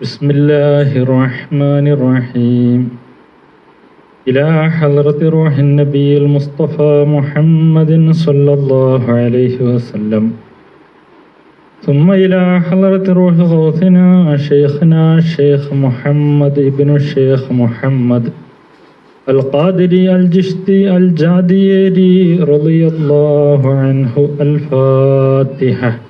بسم الله الرحمن الرحيم إلى حضرة روح النبي المصطفى محمد صلى الله عليه وسلم ثم إلى حضرة روح غوثنا شيخنا الشيخ محمد ابن الشيخ محمد القادري الجشتي الجاديري رضي الله عنه الفاتحة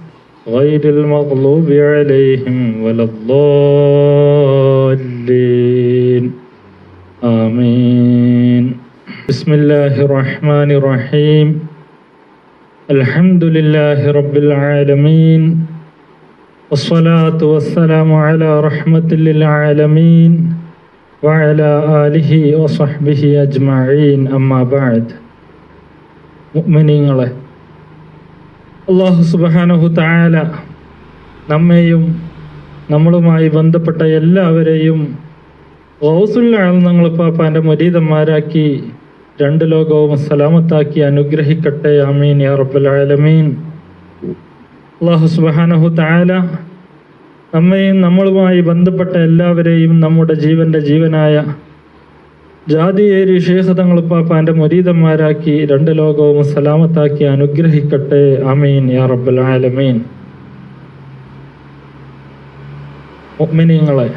غير المغلوب عليهم ولا الضالين. آمين. بسم الله الرحمن الرحيم. الحمد لله رب العالمين. والصلاة والسلام على رحمة للعالمين وعلى آله وصحبه أجمعين. أما بعد. مؤمنين الله അള്ളാഹു സുബാനഹു തായാല നമ്മെയും നമ്മളുമായി ബന്ധപ്പെട്ട എല്ലാവരെയും ഗൗസുല്ലാൾ പാപ്പാന്റെ മുരീതന്മാരാക്കി രണ്ട് ലോകവും സലാമത്താക്കി അനുഗ്രഹിക്കട്ടെ. അമീൻ യാ അള്ളാഹു സുബാനഹു തായാല നമ്മയും നമ്മളുമായി ബന്ധപ്പെട്ട എല്ലാവരെയും നമ്മുടെ ജീവന്റെ ജീവനായ ജാതിയേരി ഷേഖ് തങ്ങളിപ്പാപ്പാന്റെ മുരീതന്മാരാക്കി രണ്ട് ലോകവും സലാമത്താക്കി അനുഗ്രഹിക്കട്ടെ. അമീൻ യാ റബ്ബൽ ആലമീൻ. മുഅ്മിനീങ്ങളെ.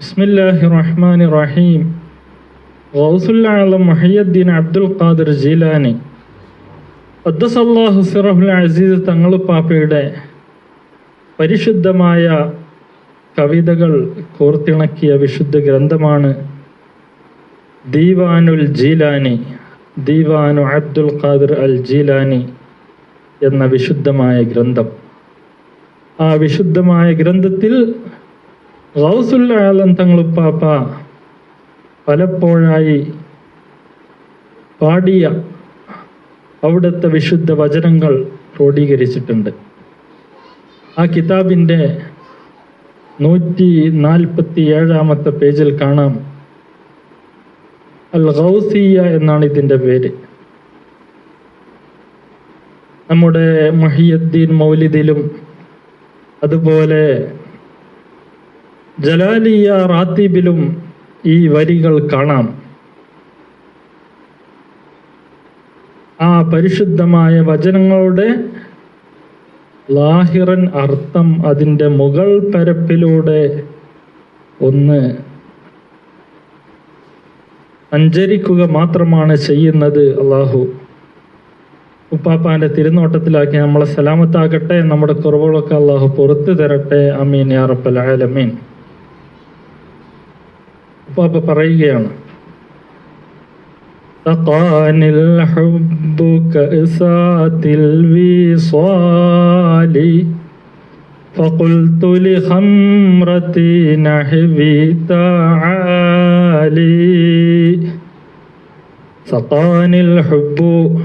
ബിസ്മില്ലാഹി റഹ്മാനി റഹീം. ആലം മുഹയ്യദ്ദീൻ അബ്ദുൽ ഖാദിർ ജീലാനി. അദ്ദസല്ലാഹു സിറഹുൽ അസീസ് തങ്ങളുപ്പാപ്പയുടെ പരിശുദ്ധമായ കവിതകൾ കോർത്തിണക്കിയ വിശുദ്ധ ഗ്രന്ഥമാണ് ദീവാനുൽ ജീലാനി ദീവാനു അബ്ദുൽ ഖാദിർ അൽ ജീലാനി എന്ന വിശുദ്ധമായ ഗ്രന്ഥം. ആ വിശുദ്ധമായ ഗ്രന്ഥത്തിൽ ഗൗസുൽ ആലം തങ്ങളുപ്പാപ്പ പലപ്പോഴായി പാടിയ അവിടുത്തെ വിശുദ്ധ വചനങ്ങൾ ക്രോഡീകരിച്ചിട്ടുണ്ട്. ആ കിതാബിന്റെ നൂറ്റി നാൽപ്പത്തി ഏഴാമത്തെ പേജിൽ കാണാം. അൽ ഗൗസിയ എന്നാണ് ഇതിന്റെ പേര്. നമ്മുടെ മഹിയുദ്ദീൻ മൗലിദിലും അതുപോലെ ജലാലിയ റാത്തീബിലും ഈ വരികൾ കാണാം. ആ പരിശുദ്ധമായ വചനങ്ങളുടെ ലാഹിറൻ അർത്ഥം അതിന്റെ മുകൾ പരപ്പിലൂടെ ഒന്ന് സഞ്ചരിക്കുക മാത്രമാണ് ചെയ്യുന്നത് അള്ളാഹു. ഉപ്പാപ്പാന്റെ തിരുനോട്ടത്തിലാക്കി നമ്മളെ സലാമത്താകട്ടെ നമ്മുടെ കുറവുകളൊക്കെ അള്ളാഹു പുറത്തു തരട്ടെ. അമീൻ ആലമീൻ. ഉപ്പാപ്പ പറയുകയാണ് سقاني الحب كأسات الوصال فقلت لخمرتي نحبي تعالي സഖാനി ഹുബു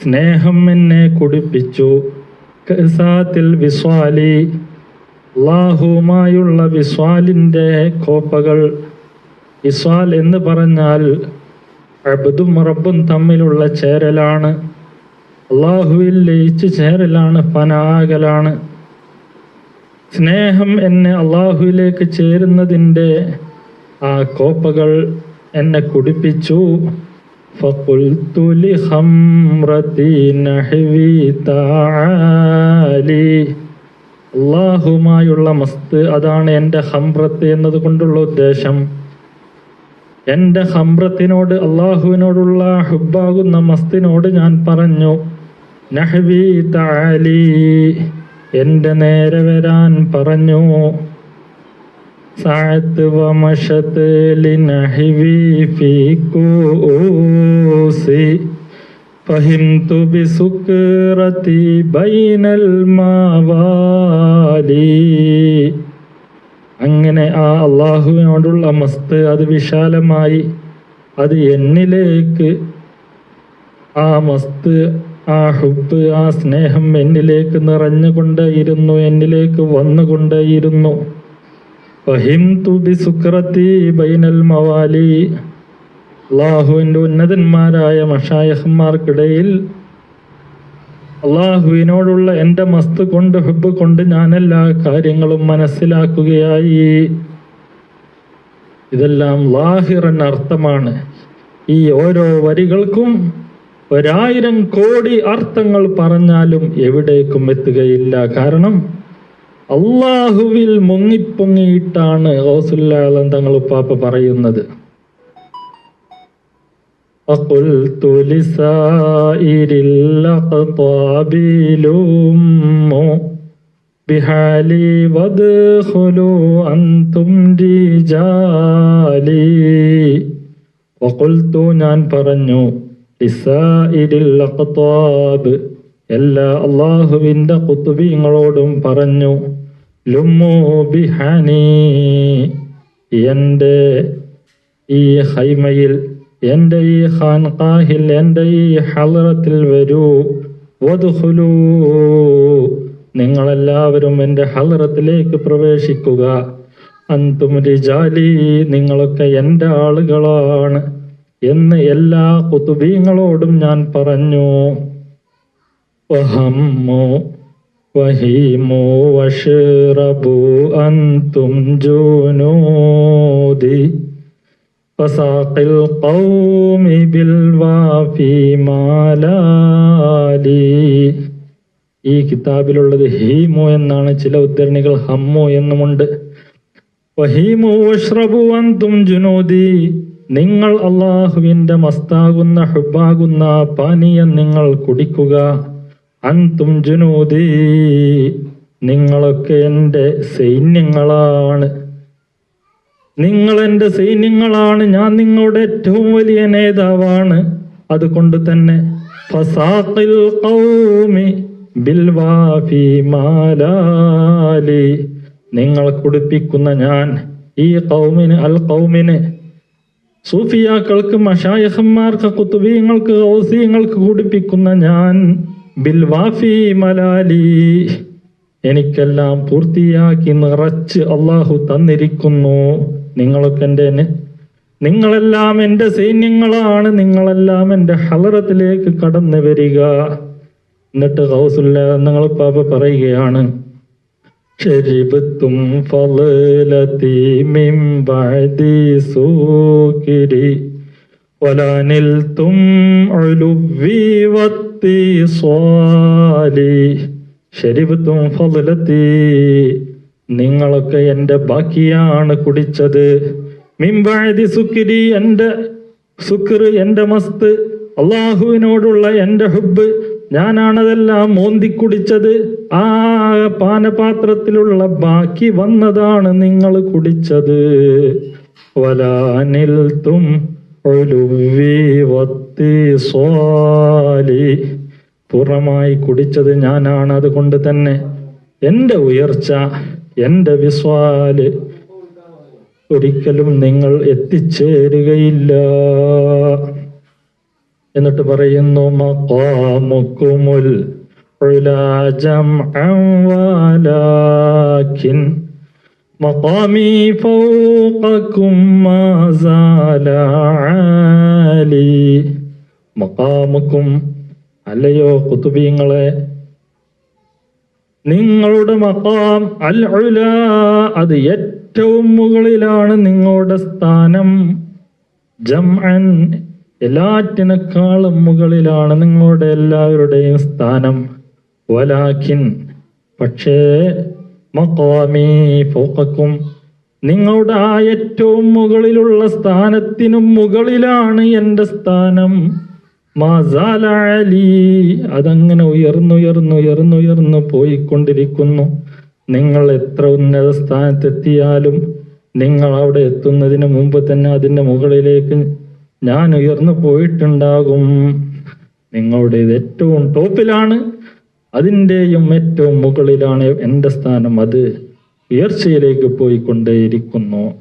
സ്നേഹം എന്നെ കുടിപ്പിച്ചു കസാത്തിൽ വിസ്വാലി അള്ളാഹുമായുള്ള വിസ്വാലിൻ്റെ കോപ്പകൾ വിസ്വാൽ എന്ന് പറഞ്ഞാൽ അബുദും റബ്ബും തമ്മിലുള്ള ചേരലാണ് അള്ളാഹുവിൽ ലയിച്ച് ചേരലാണ് ഫനാകലാണ് സ്നേഹം എന്നെ അള്ളാഹുവിലേക്ക് ചേരുന്നതിൻ്റെ ആ കോപ്പകൾ എന്നെ കുടിപ്പിച്ചു فقلت لخمرتي نحوي تعالي അള്ളാഹുമായുള്ള മസ്ത് അതാണ് എൻ്റെ ഹംറത്ത് എന്നതുകൊണ്ടുള്ള ഉദ്ദേശം എൻ്റെ ഹംറത്തിനോട് അള്ളാഹുവിനോടുള്ള ഹുബാകുന്ന മസ്തിനോട് ഞാൻ പറഞ്ഞു നഹ്വി താലി എൻ്റെ നേരെ വരാൻ പറഞ്ഞു سعت ومشت لنحوي في كؤوسي فهمت بسكرتي بين الموالي അങ്ങനെ ആ അള്ളാഹുവിനോടുള്ള മസ്ത് അത് വിശാലമായി അത് എന്നിലേക്ക് ആ മസ്ത് ആ ഹുബ് ആ സ്നേഹം എന്നിലേക്ക് നിറഞ്ഞുകൊണ്ടേയിരുന്നു എന്നിലേക്ക് വന്നുകൊണ്ടേയിരുന്നു. അള്ളാഹുവിന്റെ ഉന്നതന്മാരായ മഷായഹന്മാർക്കിടയിൽ അള്ളാഹുവിനോടുള്ള എന്റെ മസ്തു കൊണ്ട് ഹുബ് കൊണ്ട് ഞാൻ എല്ലാ കാര്യങ്ങളും മനസ്സിലാക്കുകയായി. ഇതെല്ലാം ലാഹിറൻ അർത്ഥമാണ്. ഈ ഓരോ വരികൾക്കും ഒരായിരം കോടി അർത്ഥങ്ങൾ പറഞ്ഞാലും എവിടേക്കും എത്തുകയില്ല. കാരണം അള്ളാഹുവിൽ മുങ്ങിപ്പൊങ്ങിയിട്ടാണ് ഓസുല്ലാളം തങ്ങൾ ഉപ്പാപ്പ പറയുന്നത്. فقلت لسائر الأقطاب لوموا بحالي وادخلوا أنتم رجالي وقلت ഞാൻ പറഞ്ഞു ലിസായിരിൽ അഖ്താബ് എല്ലാ അള്ളാഹുവിൻ്റെ കുത്തുബീങ്ങളോടും പറഞ്ഞു ലുമ്മു ബിഹാനി എൻ്റെ ഈ ഹൈമയിൽ എന്റെ ഈ ഖാൻഖാഹിൽ എന്റെ ഈ ഹലറത്തിൽ വരൂ. വധുഹുലൂ നിങ്ങളെല്ലാവരും എന്റെ ഹലറത്തിലേക്ക് പ്രവേശിക്കുക. അന്തും ജാലി നിങ്ങളൊക്കെ എന്റെ ആളുകളാണ് എന്ന് എല്ലാ കുത്തുബീങ്ങളോടും ഞാൻ പറഞ്ഞു. വഹീമു അന്തും ജുനൂദി. فساق القوم بالوافي മാലാലി ഈ കിതാബിലുള്ളത് ഹീമു എന്നാണ് ചില ഉദ്ധരണികൾ ഹമ്മു എന്നുമുണ്ട് വഹീമു വഷ്റബു അന്തും ജുനൂദി നിങ്ങൾ അള്ളാഹുവിന്റെ മസ്താകുന്ന ഹുബാകുന്ന പാനീയം നിങ്ങൾ കുടിക്കുക അന്തും ജുനൂദി നിങ്ങളൊക്കെ എൻ്റെ സൈന്യങ്ങളാണ് നിങ്ങൾ എന്റെ സൈന്യങ്ങളാണ് ഞാൻ നിങ്ങളുടെ ഏറ്റവും വലിയ നേതാവാണ്. അതുകൊണ്ട് തന്നെ ഫസാഖിൽ ഖൗമി നിങ്ങൾ കുടിപ്പിക്കുന്ന ഞാൻ ഈ കൗമിന് അൽ കൗമിന് സൂഫിയാക്കൾക്ക് മഷായഹന്മാർക്ക് കുത്തുബീങ്ങൾക്ക് ഔസീങ്ങൾക്ക് കുടിപ്പിക്കുന്ന ഞാൻ ബിൽവാഫി മലാലി. എനിക്കെല്ലാം പൂർത്തിയാക്കി നിറച്ച് അള്ളാഹു തന്നിരിക്കുന്നു. നിങ്ങളൊക്കെ എന്റെ എന്നെ നിങ്ങളെല്ലാം എന്റെ സൈന്യങ്ങളാണ്. നിങ്ങളെല്ലാം എന്റെ ഹലറത്തിലേക്ക് കടന്നു വരിക. എന്നിട്ട് ഹൗസുല്ല നിങ്ങൾ പാപ്പ പറയുകയാണ് ും ഫലലതി മിംബി നിങ്ങളൊക്കെ എന്റെ ബാക്കിയാണ് കുടിച്ചത്. മിംബാഴതി സുക്കിരി എന്റെ സുക്കർ എന്റെ മസ്ത് അള്ളാഹുവിനോടുള്ള എന്റെ ഹുബ് ഞാനാണതെല്ലാം മോന്തി കുടിച്ചത്. ആ പാനപാത്രത്തിലുള്ള ബാക്കി വന്നതാണ് നിങ്ങൾ കുടിച്ചത്. വലാനിൽ തും പൂർണമായി കുടിച്ചത് ഞാനാണ് അതുകൊണ്ട് തന്നെ എന്റെ ഉയർച്ച എന്റെ വിസ്വാൽ ഒരിക്കലും നിങ്ങൾ എത്തിച്ചേരുകയില്ല. എന്നിട്ട് പറയുന്നു മക്കാമുക്കുമുൽ ഉലാ ജംഅൻ വലാകിൻ മഖാമി ഫൗഖക്കും മാ സാല ആലി. അല്ലയോ കുത്തുബീങ്ങളെ നിങ്ങളുടെ മക്കാം അൽ ഉല അത് ഏറ്റവും മുകളിലാണ് നിങ്ങളുടെ സ്ഥാനം. ജംഅൻ എല്ലാറ്റിനേക്കാളും മുകളിലാണ് നിങ്ങളുടെ എല്ലാവരുടെയും സ്ഥാനം. വലാഖിൻ പക്ഷേ മക്കാമീ ഫോക്കും നിങ്ങളുടെ ആ ഏറ്റവും മുകളിലുള്ള സ്ഥാനത്തിനും മുകളിലാണ് എന്റെ സ്ഥാനം. മാസാല അലി. അതങ്ങനെ ഉയർന്നുയർന്നുയർന്നുയർന്നു പോയിക്കൊണ്ടിരിക്കുന്നു. നിങ്ങൾ എത്ര ഉന്നത സ്ഥാനത്തെത്തിയാലും നിങ്ങൾ അവിടെ എത്തുന്നതിന് മുമ്പ് തന്നെ അതിന്റെ മുകളിലേക്ക് ഞാൻ ഉയർന്നു പോയിട്ടുണ്ടാകും. നിങ്ങളുടേത് ഏറ്റവും ടോപ്പിലാണ്. അതിന്റെയും ഏറ്റവും മുകളിലാണ് എന്റെ സ്ഥാനം. അത് ഉയർച്ചയിലേക്ക് പോയിക്കൊണ്ടേയിരിക്കുന്നു.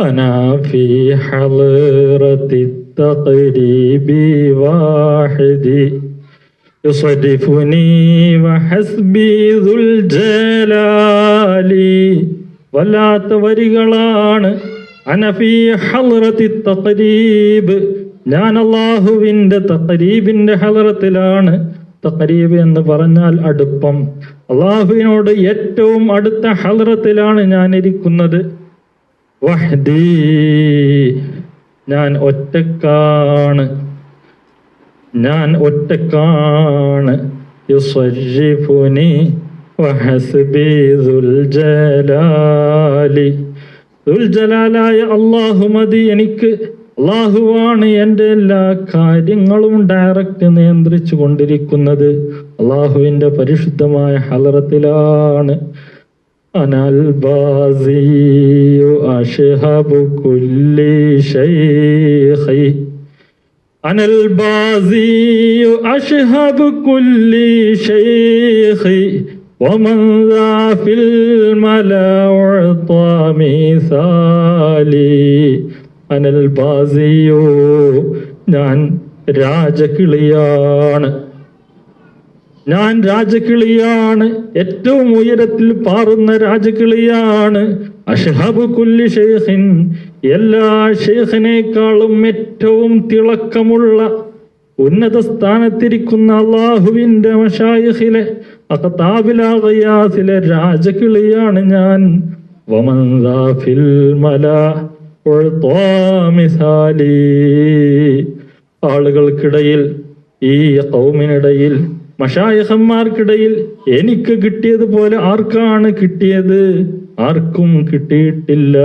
അനാഫി ഹലറത്തി حضرة التقريب واحدي يصرفني وحسبي ذو الجلال വല്ലാത്ത വരികളാണ് അനഫി ഹലറത്തി തഖരീബ് ഞാൻ അള്ളാഹുവിന്റെ തഖരീബിന്റെ ഹലറത്തിലാണ് തഖരീബ് എന്ന് പറഞ്ഞാൽ അടുപ്പം അള്ളാഹുവിനോട് ഏറ്റവും അടുത്ത ഹലറത്തിലാണ് ഞാൻ ഇരിക്കുന്നത് വഹ്ദി ഞാൻ ഒറ്റക്കാണ്. ഞാൻ ഒറ്റക്കാണ്. യുസരിഫുനി വഹസ്ബി ദുൽ ജലാലി ദുൽ ജലാലായ അള്ളാഹു മതി എനിക്ക്. അള്ളാഹുവാണ് എന്റെ എല്ലാ കാര്യങ്ങളും ഡയറക്റ്റ് നിയന്ത്രിച്ചു കൊണ്ടിരിക്കുന്നത് അള്ളാഹുവിന്റെ പരിശുദ്ധമായ ഹലറത്തിലാണ്. أنا البازي أشهب كل شيخ أنا البازي أشهب كل شيخ ومن ذا في الملا أعطى مثالي أنا البازي ഞാൻ രാജകിളിയാണ് ഞാൻ രാജകിളിയാണ്. ഏറ്റവും ഉയരത്തിൽ പാറുന്ന രാജകിളിയാണ്. അഷ്ഹബ് കുല്ലി എല്ലാ ഷെയ്ഖിനേക്കാളും ഏറ്റവും തിളക്കമുള്ള ഉന്നത സ്ഥാനത്തിരിക്കുന്ന അള്ളാഹുവിന്റെ മഷായിഖിലെ അഖതാബിലാഗയാസിലെ രാജകിളിയാണ് ഞാൻ. ആളുകൾക്കിടയിൽ ഈ കൗമിനിടയിൽ മഷായഹന്മാർക്കിടയിൽ എനിക്ക് കിട്ടിയതുപോലെ ആർക്കാണ് കിട്ടിയത്? ആർക്കും കിട്ടിയിട്ടില്ല.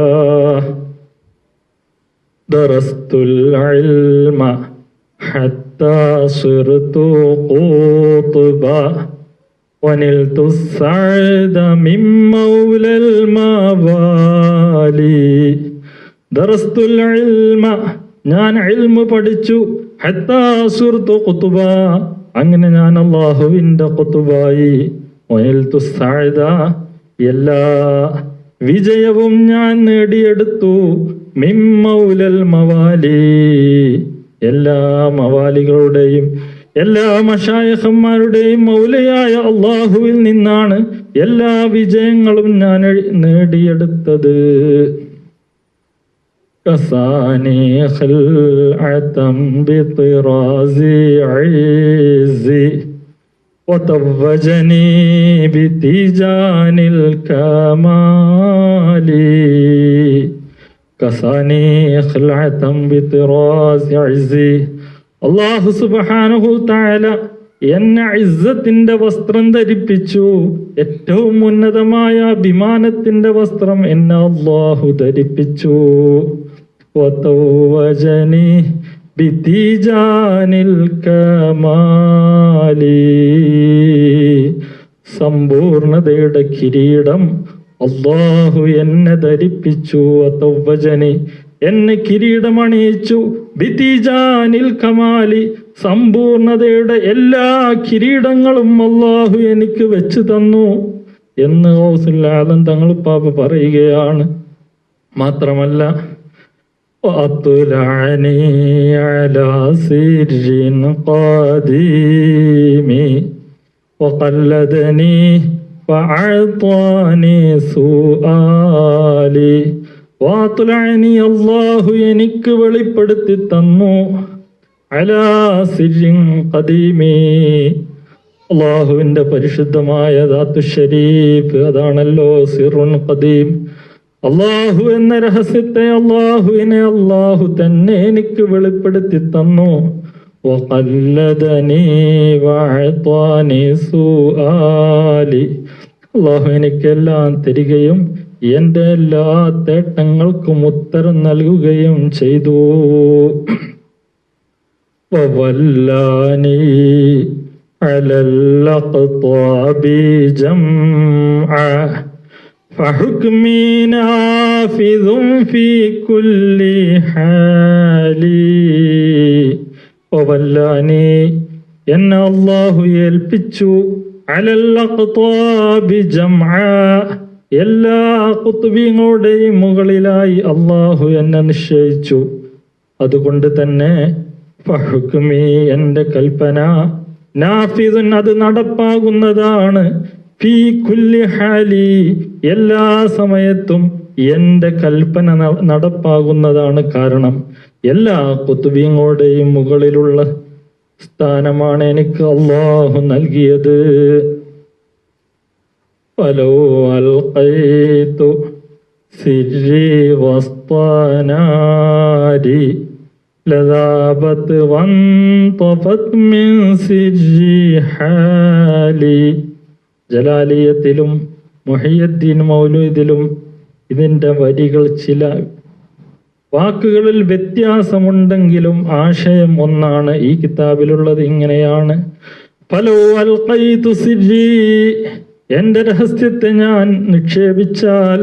ഞാൻ പഠിച്ചു. അങ്ങനെ ഞാൻ അള്ളാഹുവിന്റെ സഅദ എല്ലാ വിജയവും ഞാൻ നേടിയെടുത്തു. മിമ്മൗലൽ മവാലി എല്ലാ മവാലികളുടെയും എല്ലാ മഷായഹന്മാരുടെയും മൗലയായ അള്ളാഹുവിൽ നിന്നാണ് എല്ലാ വിജയങ്ങളും ഞാൻ നേടിയെടുത്തത്. كساني خلعة بطراز عزي وتوجني بتيجان الكمال كساني خلعة بطراز عزي അള്ളാഹു സുബാനഹു താല എന്നെ ഇസ്സത്തിന്റെ വസ്ത്രം ധരിപ്പിച്ചു ഏറ്റവും ഉന്നതമായ അഭിമാനത്തിന്റെ വസ്ത്രം എന്നെ അള്ളാഹു ധരിപ്പിച്ചു وتوجني بتيجان الكمال സമ്പൂർണതയുടെ കിരീടം അള്ളാഹു എന്നെ ധരിപ്പിച്ചു അതൗവജനി എന്നെ കിരീടമണിയിച്ചു ബിതിജാനിൽ കമാലി സമ്പൂർണതയുടെ എല്ലാ കിരീടങ്ങളും അള്ളാഹു എനിക്ക് വെച്ചു തന്നു എന്ന് ഔസുല്ലാദം തങ്ങൾ പാപ്പ പറയുകയാണ് മാത്രമല്ല وأطلعني على سر قديم وقلدني وأعطاني سؤالي വാത്തുലാനി അള്ളാഹു എനിക്ക് വെളിപ്പെടുത്തി തന്നു അലാ സിരിൻ കദീമി അള്ളാഹുവിന്റെ പരിശുദ്ധമായ ദാത്തു ഷരീഫ് അതാണല്ലോ സിറുൻ ഖദീം അള്ളാഹു എന്ന രഹസ്യത്തെ അള്ളാഹുവിനെ അള്ളാഹു തന്നെ എനിക്ക് വെളിപ്പെടുത്തി തന്നു. അള്ളാഹു എനിക്കെല്ലാം തരികയും എന്റെ എല്ലാ തേട്ടങ്ങൾക്കും ഉത്തരം നൽകുകയും ചെയ്തു. അലല്ല فحكمي نافذ في كل حال ഒവല്ലാനി എന്നെ അള്ളാഹു ഏൽപ്പിച്ചു അലൽ അഖ്താബി ജംആ എല്ലാ കുത്തുബീങ്ങളുടെയും മുകളിലായി അള്ളാഹു എന്നെ നിശ്ചയിച്ചു അതുകൊണ്ട് തന്നെ ഫഹുക്കുമി എന്റെ കൽപ്പന നാഫിദുൻ അത് നടപ്പാകുന്നതാണ് ഹാലി എല്ലാ സമയത്തും എന്റെ കൽപ്പന നടപ്പാകുന്നതാണ് കാരണം. എല്ലാ കുത്തുബിയങ്ങളുടെയും മുകളിലുള്ള സ്ഥാനമാണ് എനിക്ക് അള്ളാഹു നൽകിയത്. പലോ അൽഖൈതു സിരി ലതാപത്ത് വൻ സിരി ഹാലി. ജലാലിയത്തിലും മൊഹിയദ്ദീൻ മൗലൂദിലും ഇതിന്റെ വരികൾ ചില വാക്കുകളിൽ വ്യത്യാസമുണ്ടെങ്കിലും ആശയം ഒന്നാണ്. ഈ കിതാബിലുള്ളത് ഇങ്ങനെയാണ്. എന്റെ രഹസ്യത്തെ ഞാൻ നിക്ഷേപിച്ചാൽ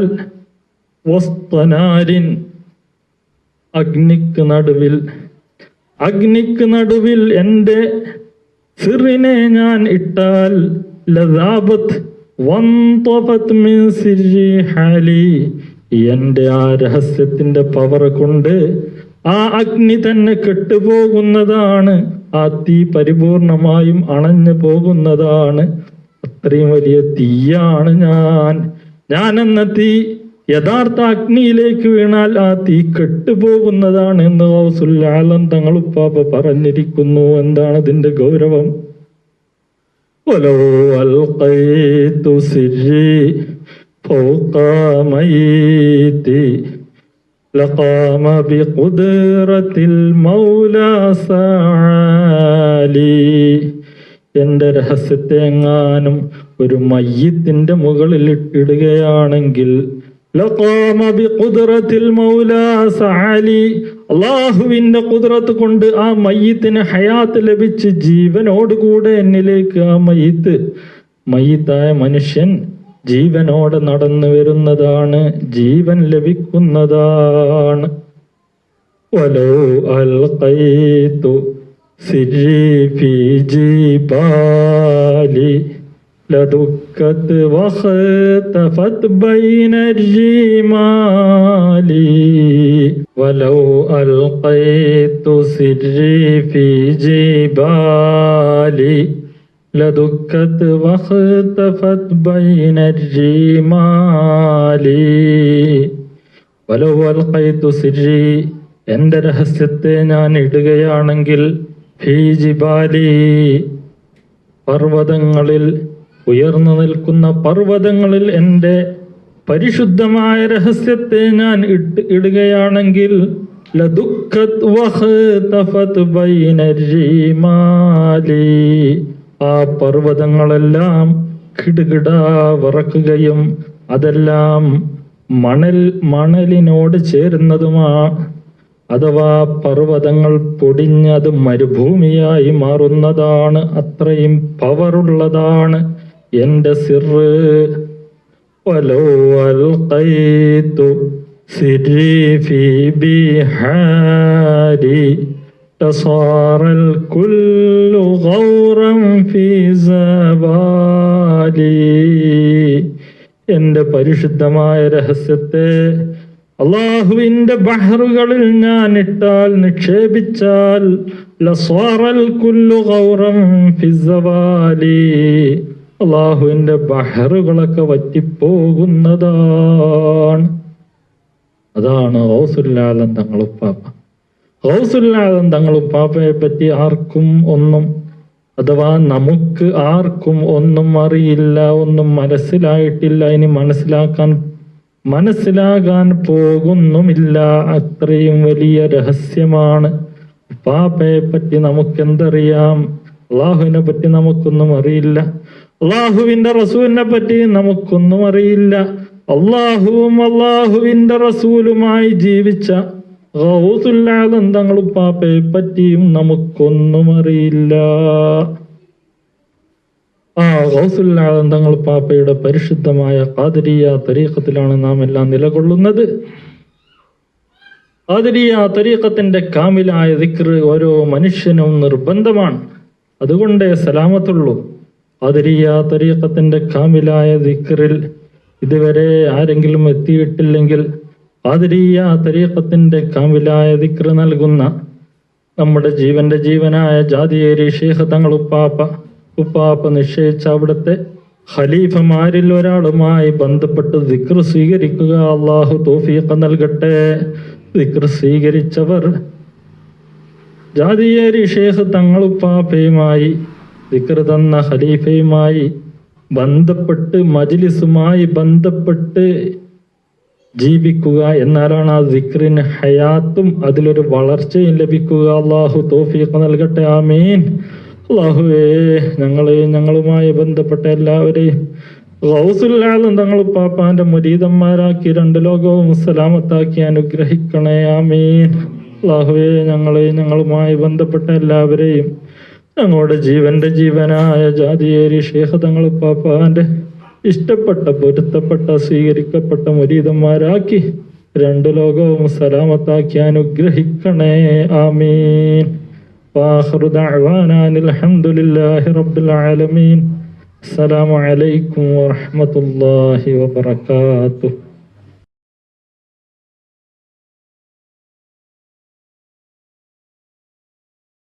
വസ്തനാരിൻ അഗ്നിക്ക് നടുവിൽ. അഗ്നിക്ക് നടുവിൽ എന്റെ സിറിനെ ഞാൻ ഇട്ടാൽ ഹാലി. എന്റെ ആ രഹസ്യത്തിന്റെ പവർ കൊണ്ട് ആ അഗ്നി തന്നെ കെട്ടുപോകുന്നതാണ്. ആ തീ പരിപൂർണമായും അണഞ്ഞു പോകുന്നതാണ്. അത്രയും വലിയ തീയാണ് ഞാൻ. ഞാൻ എന്ന തീ യഥാർത്ഥ അഗ്നിയിലേക്ക് വീണാൽ ആ തീ കെട്ടുപോകുന്നതാണ് എന്ന് ഹൗസുല്ലാലം തങ്ങൾ ഉപ്പാപ്പ പറഞ്ഞിരിക്കുന്നു. എന്താണ് ഇതിന്റെ ഗൗരവം? ولو ألقيت سري فوق ميتي لقام بقدرة المولى سعالي എന്റെ രഹസ്യത്തെ എങ്ങാനും ഒരു മയ്യത്തിന്റെ മുകളിൽ ഇടുകയാണെങ്കിൽ അള്ളാഹുവിന്റെ കുതിരത്ത് കൊണ്ട് ആ മയ്യത്തിന് ഹയാത്ത് ലഭിച്ച് ജീവനോടുകൂടെ എന്നിലേക്ക് ആ മയ്യത്ത്. മയ്യത്തായ മനുഷ്യൻ ജീവനോടെ നടന്നു വരുന്നതാണ് ജീവൻ ലഭിക്കുന്നതാണ്. സിരി ഫി لدكت واختفت بين الرمال ولو ألقيت سري في جبالي لدكت واختفت بين الرمال ولو ألقيت سري എന്റെ രഹസ്യത്തെ ഞാൻ ഇടുകയാണെങ്കിൽ ഫീജിബാലി പർവ്വതങ്ങളിൽ ഉയർന്നു നിൽക്കുന്ന പർവതങ്ങളിൽ എന്റെ പരിശുദ്ധമായ രഹസ്യത്തെ ഞാൻ ഇട്ട് ഇടുകയാണെങ്കിൽ ആ പർവതങ്ങളെല്ലാം കിടുകിടാ വറക്കുകയും അതെല്ലാം മണൽ മണലിനോട് ചേരുന്നതുമാ അഥവാ പർവതങ്ങൾ പൊടിഞ്ഞത് മരുഭൂമിയായി മാറുന്നതാണ് അത്രയും പവറുള്ളതാണ് എന്റെ സിറ് ولو ألقيت سري في بحاري لصار الكل غورا في زبالي എന്റെ പരിശുദ്ധമായ രഹസ്യത്തെ അള്ളാഹുവിന്റെ ബഹറുകളിൽ ഞാൻ ഇട്ടാൽ നിക്ഷേപിച്ചാൽ ലസ്വാറൽ കുല്ലു ഗൗറം ഫിസവാലി അള്ളാഹുവിന്റെ ബഹറുകളൊക്കെ വറ്റിപ്പോകുന്നതാണ്. അതാണ് ഹൗസുല്ലാലം തങ്ങളുപ്പാപ്പ ഹൗസുല്ലാലം തങ്ങളുപ്പാപ്പയെ പറ്റി ആർക്കും ഒന്നും അഥവാ നമുക്ക് ആർക്കും ഒന്നും അറിയില്ല ഒന്നും മനസ്സിലായിട്ടില്ല ഇനി മനസ്സിലാക്കാൻ മനസ്സിലാകാൻ പോകുന്നുമില്ല അത്രയും വലിയ രഹസ്യമാണ്. പാപ്പയെ പറ്റി നമുക്കെന്തറിയാം? അള്ളാഹുവിനെ പറ്റി നമുക്കൊന്നും അറിയില്ല. അള്ളാഹുവിന്റെ റസൂലിനെ പറ്റി നമുക്കൊന്നും അറിയില്ല. അള്ളാഹുവും അള്ളാഹുവിന്റെ റസൂലുമായി ജീവിച്ച ഗൗസുല്ലാദം തങ്ങളുപ്പാപ്പയെ പറ്റിയും നമുക്കൊന്നും അറിയില്ല. ആ ഗൗസുല്ലാദം തങ്ങളുപ്പാപ്പയുടെ പാപ്പയുടെ പരിശുദ്ധമായ കാതിരിയ തരീഖത്തിലാണ് നാം എല്ലാം നിലകൊള്ളുന്നത്. കാതിരിയ തരീഖത്തിന്റെ കാമിലായ ദിക്ർ ഓരോ മനുഷ്യനും നിർബന്ധമാണ്. അതുകൊണ്ടേ സലാമത്തുള്ളൂ. ആദരീയ തരീഖത്തിന്റെ കാമിലായ ദിക്റിൽ ഇതുവരെ ആരെങ്കിലും എത്തിയിട്ടില്ലെങ്കിൽ ആദരീയ തരീഖത്തിന്റെ കാമിലായ ദിക്ർ നൽകുന്ന നമ്മുടെ ജീവന്റെ ജീവനായ ജാതിയേരി ഷേഖ് തങ്ങൾ ഉപ്പാപ്പ ഉപ്പാപ്പ നിശ്ചയിച്ച അവിടുത്തെ ഖലീഫമാരിൽ ഒരാളുമായി ബന്ധപ്പെട്ട് ദിക്ർ സ്വീകരിക്കുക അള്ളാഹു തോഫീഖ നൽകട്ടെ. ദിക്ർ സ്വീകരിച്ചവർ ജാതിയേരി ഷേഖ് തങ്ങളുപ്പാപ്പയുമായി ദിക്ർ തന്ന ഖലീഫയുമായി ബന്ധപ്പെട്ട് മജ്ലിസുമായി ബന്ധപ്പെട്ട് ജീവിക്കുക എന്നാലാണ് ആ ദിക്റിന് ഹയാത്തും അതിലൊരു വളർച്ചയും ലഭിക്കുക. അള്ളാഹു തോഫീഖ് നൽകട്ടെ ആമീൻ. അള്ളാഹുവേ ഞങ്ങളെയും ഞങ്ങളുമായി ബന്ധപ്പെട്ട എല്ലാവരെയും റൗസുല്ലാലും തങ്ങൾ പാപ്പാന്റെ മുരീതന്മാരാക്കി രണ്ട് ലോകവും സലാമത്താക്കി അനുഗ്രഹിക്കണേ ആമീൻ. അള്ളാഹുവേ ഞങ്ങളെയും ഞങ്ങളുമായി ബന്ധപ്പെട്ട എല്ലാവരെയും ഞങ്ങളുടെ ജീവന്റെ ജീവനായ ജാതിയേരി ഷേഖ് തങ്ങൾ പാപ്പാന്റെ ഇഷ്ടപ്പെട്ട പൊരുത്തപ്പെട്ട സ്വീകരിക്കപ്പെട്ട മുരീതന്മാരാക്കി രണ്ട് ലോകവും സലാമത്താക്കി അനുഗ്രഹിക്കണേ ആമീൻ واخر دعوانا ان الحمد لله رب العالمين السلام عليكم ورحمه الله وبركاته